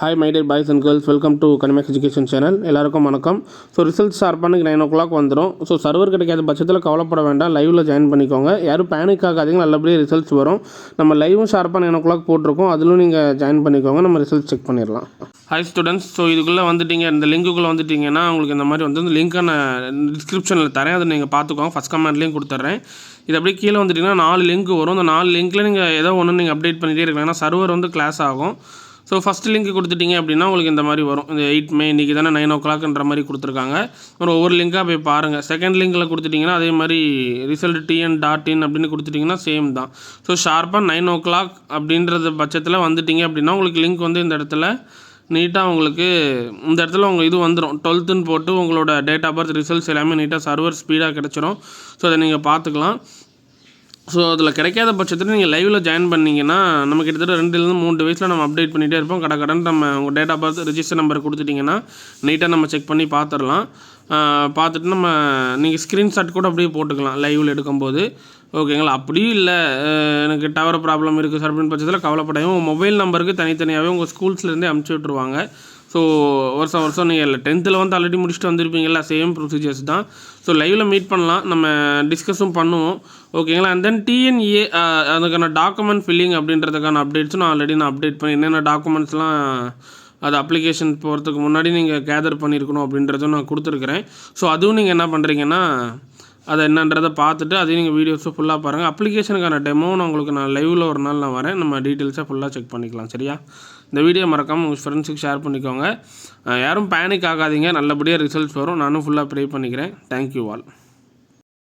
Hi my dear boys and girls welcome to Kanimek education channel எல்லாருக்கும் வணக்கம். So result ஷார்ப்பானுக்கு nine o'clock வந்துடும் so server கிடைக்காத பட்சத்தில் கவலைப்பட வேண்டாம். லைவில் ஜாயின் பண்ணிக்கோங்க. யாரும் பேனிக் ஆகாதீங்க. நல்லபடியாக ரிசல்ட்ஸ் வரும். நம்ம லைவும் ஷார்ப்பாக நைன் ஓ கிளாக் போட்டிருக்கோம். அதிலும் நீங்கள் ஜாயின் பண்ணிக்கோங்க. நம்ம ரிசல்ட் செக் பண்ணிடலாம். ஹாய் ஸ்டூடெண்ட்ஸ் ஸோ இதுக்குள்ளே வந்துட்டீங்க. இந்த லிங்க்குள்ளே வந்துட்டீங்கன்னா உங்களுக்கு இந்த மாதிரி வந்து இந்த லிங்க்கை நான் டிஸ்கிரிப்ஷனில் தரேன். அதை நீங்கள் பார்த்துக்கோங்க. ஃபஸ்ட் கமெண்ட்லேயும் கொடுத்துட்றேன். இது அப்படியே கீழே வந்துட்டிங்கன்னா நாலு லிங்க் வரும். அந்த நாலு லிங்க்கில் நீங்கள் ஏதோ ஒன்று நீங்கள் அப்டேட் பண்ணிகிட்டே இருக்கலாம் ஏன்னா சர்வர் வந்து கிளாஸ் ஆகும். ஸோ ஃபஸ்ட் லிங்க் கொடுத்துட்டீங்க அப்படின்னா உங்களுக்கு இந்த மாதிரி வரும். இந்த எயிட் மே இன்றைக்கி தானே நைன் ஓ கிளாக்ன்ற மாதிரி கொடுத்துருக்காங்க. ஒரு ஒவ்வொரு லிங்காக போய் பாருங்கள் செகண்ட் லிங்கில் கொடுத்துட்டிங்கன்னா அதே மாதிரி ரிசல்ட் டிஎன் டாட் இன் அப்படின்னு கொடுத்துட்டிங்கன்னா சேம் தான். ஸோ ஷார்ப்பாக நைன் ஓ கிளாக் அப்படின்றது பட்சத்தில் வந்துட்டிங்க அப்படின்னா உங்களுக்கு லிங்க் வந்து இந்த இடத்துல நீட்டாக உங்களுக்கு இந்த இடத்துல உங்கள் இது வந்துடும் டுவெல்த்துன்னு போட்டு உங்களோட டேட் ஆஃப் பர்த் ரிசல்ட்ஸ் எல்லாமே நீட்டாக சர்வர் ஸ்பீடாக கிடச்சிரும். ஸோ அதை நீங்கள் பார்த்துக்கலாம். ஸோ அதில் கிடைக்காத பட்சத்தில் நீங்கள் லைவில் ஜாயின் பண்ணிங்கன்னா நம்ம கிட்டத்தட்ட ரெண்டுலேருந்து மூணு வயசில் நம்ம அப்டேட் பண்ணிகிட்டே இருப்போம். கடை கடன் நம்ம உங்கள் date of birth register number கொடுத்துட்டிங்கன்னா நீட்டாக நம்ம செக் பண்ணி பார்த்துடலாம் பார்த்துட்டு நம்ம நீங்கள் ஸ்க்ரீன்ஷாட் கூட அப்படியே போட்டுக்கலாம் லைவில் எடுக்கும்போது. ஓகேங்களா? அப்படியும் இல்லை எனக்கு டவர் ப்ராப்ளம் இருக்குது சார் அப்படின்னு பட்சத்தில் கவலைப்படையும் உங்கள் மொபைல் நம்பருக்கு தனித்தனியாகவே உங்கள் ஸ்கூல்ஸ்லேருந்தே அனுப்பிச்சி விட்ருவாங்க ஸோ வருஷம் வருஷம் நீங்கள் இல்லை டென்த்தில் வந்து ஆல்ரெடி முடிச்சுட்டு வந்திருப்பீங்களா சேம் ப்ரொசீஜர்ஸ் தான். ஸோ லைவில் மீட் பண்ணலாம் நம்ம டிஸ்கஸும் பண்ணுவோம். ஓகேங்களா அண்ட் தென் டிஎன்ஏ அதுக்கான டாக்குமெண்ட் ஃபில்லிங் அப்படின்றதுக்கான அப்டேட்ஸும் நான் ஆல்ரெடி நான் அப்டேட் பண்ணி என்னென்ன டாக்குமெண்ட்ஸ்லாம் அது அப்ளிகேஷன் போகிறதுக்கு முன்னாடி நீங்கள் கேதர் பண்ணியிருக்கணும் அப்படின்றதும் நான் கொடுத்துருக்குறேன். ஸோ அதுவும் நீங்கள் என்ன பண்ணுறீங்கன்னா அதை என்னன்றதை பார்த்துட்டு அதையும் நீங்கள் வீடியோஸும் ஃபுல்லாக பாருங்கள் அப்ளிகேஷனுக்கான டெமோ நான் உங்களுக்கு நான் லைவில் ஒரு நாள் நான் வரேன். நம்ம டீட்டெயில்ஸாக ஃபுல்லாக செக் பண்ணிக்கலாம் சரியா? இந்த வீடியோ மறக்காமல் உங்கள் ஃப்ரெண்ட்ஸுக்கு ஷேர் பண்ணிக்கோங்க. யாரும் பேனிக் ஆகாதீங்க. நல்லபடியாக ரிசல்ட்ஸ் வரும். நானும் ஃபுல்லாக ப்ரே பண்ணிக்கிறேன். Thank you all